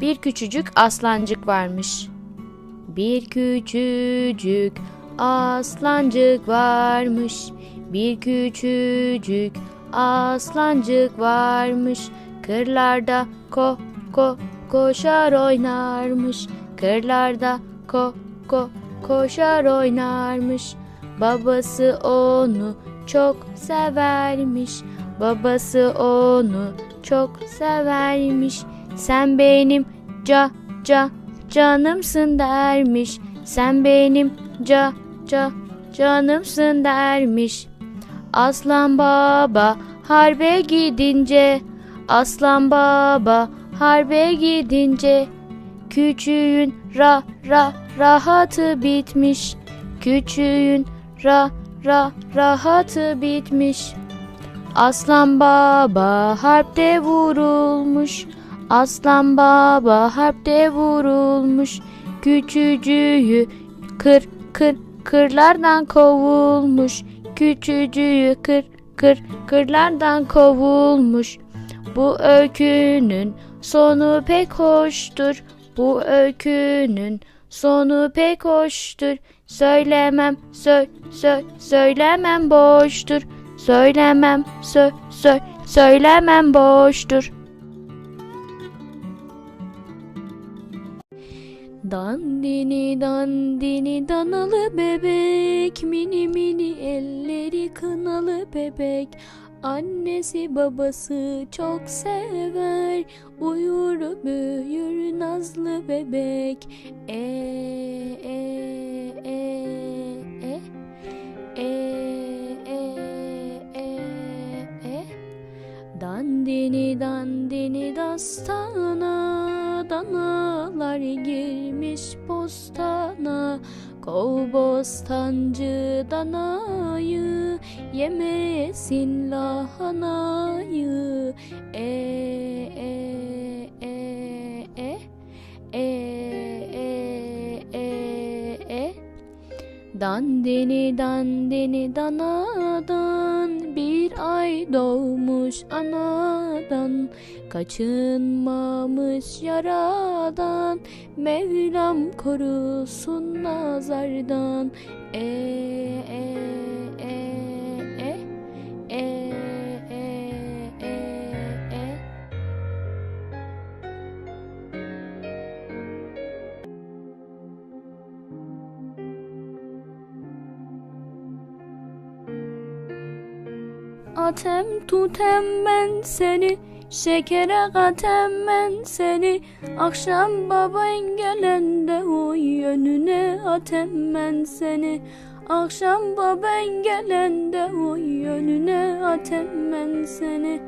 Bir küçücük aslancık varmış. Bir küçücük aslancık varmış. Bir küçücük aslancık varmış. Kırlarda ko ko koşar oynarmış. Kırlarda ko ko koşar oynarmış. Babası onu çok severmiş. Babası onu çok severmiş. Sen benim ca ca canımsın dermiş. Sen benim ca ca canımsın dermiş. Aslan baba harbe gidince Aslan baba harbe gidince Küçüğün ra ra rahatı bitmiş Küçüğün ra ra rahatı bitmiş Aslan baba harpte vurulmuş Aslan baba harpte vurulmuş Küçücüğü kır kır kırlardan kovulmuş. Küçücüğü kır kır kırlardan kovulmuş. Bu öykünün sonu pek hoştur. Bu öykünün sonu pek hoştur. Söylemem sö sö söylemem boştur. Söylemem sö sö söylemem boştur Dandini dandini danalı bebek. Mini mini elleri kınalı bebek. Annesi babası çok sever. Uyur büyür nazlı bebek. E e e e e e e e. Dandini dandini dastana Danalar girmiş bostana. Kov bostancı danayı Yemesin lahanayı Dandini dandini danadan. Bir ay doğmuş anadan. Kaçınmamış yaradan. Mevlam korusun nazardan. E e e e e e Atem tutem ben seni Şekere katem ben seni. Akşam baban gelende Oy önüne atem ben seni. Akşam baban gelende Oy önüne atem ben seni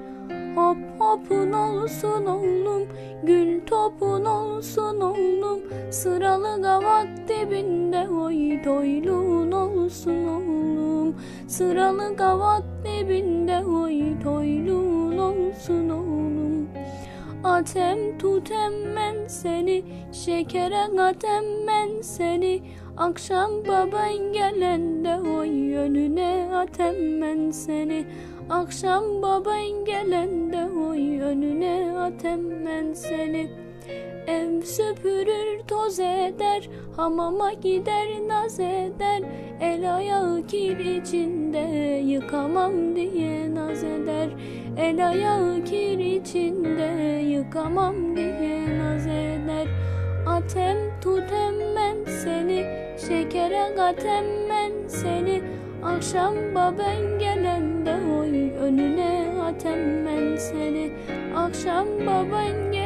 Hop hopun olsun oğlum Gül topun olsun oğlum. Sıralı kavak dibinde Oy toylun olsun oğlum. Sıralı kavak dibinde Oy toylun olsun oğlum. Atem tutem ben seni Şekere katem ben seni. Akşam baban gelende Oy atem ben seni. Akşam baban gelende Oy önüne atem ben seni. Ev süpürür toz eder Hamama gider naz eder. El ayağı kir içinde Yıkamam diye naz eder. El ayağı kir içinde Yıkamam diye naz eder. Atem tutem ben seni Şekere katem ben seni Akşamba ben gelen de oy önüne atem ben seni. Akşamba ben gelen